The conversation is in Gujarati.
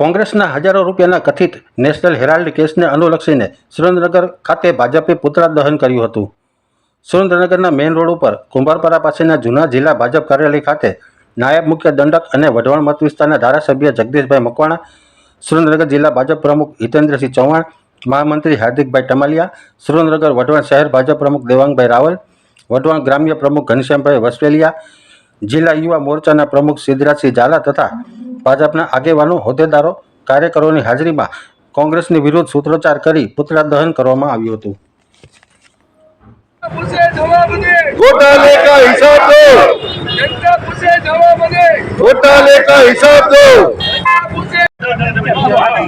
કોંગ્રેસના હજારો રૂપિયાના કથિત નેશનલ હેરાલ્ડ કેસને અનુલક્ષીને સુરેન્દ્રનગર ખાતે ભાજપે પુતળા દહન કર્યું હતું. સુરેન્દ્રનગરના મેઇન રોડ ઉપર કુંભારપરા પાસેના જૂના જિલ્લા ભાજપ કાર્યાલય ખાતે નાયબ મુખ્ય દંડક અને વઢવાણ મત વિસ્તારના ધારાસભ્ય જગદીશભાઈ મકવાણા, સુરેન્દ્રનગર જિલ્લા ભાજપ પ્રમુખ હિતેન્દ્રસિંહ ચૌહાણ, મહામંત્રી હાર્દિકભાઈ ટમાલિયા, સુરેન્દ્રનગર વઢવાણ શહેર ભાજપ પ્રમુખ દેવાંગભાઈ રાવલ, વઢવાણ ગ્રામ્ય પ્રમુખ ઘનશ્યામભાઈ વસવેલિયા, જિલ્લા યુવા મોરચાના પ્રમુખ સિદ્ધરાજસિંહ ઝાલા તથા ભાજપના આગેવાનો હોદ્દેદારો કાર્યકરોની હાજરીમાં કોંગ્રેસની વિરુદ્ધ સૂત્રોચ્ચાર કરી પુતળા દહન કરવામાં આવ્યું હતું પૂછે જવાબ દે घोटाले का हिसाब दो जनता પૂછે જવાબ દે घोटाले का हिसाब दो जनता પૂછે हाय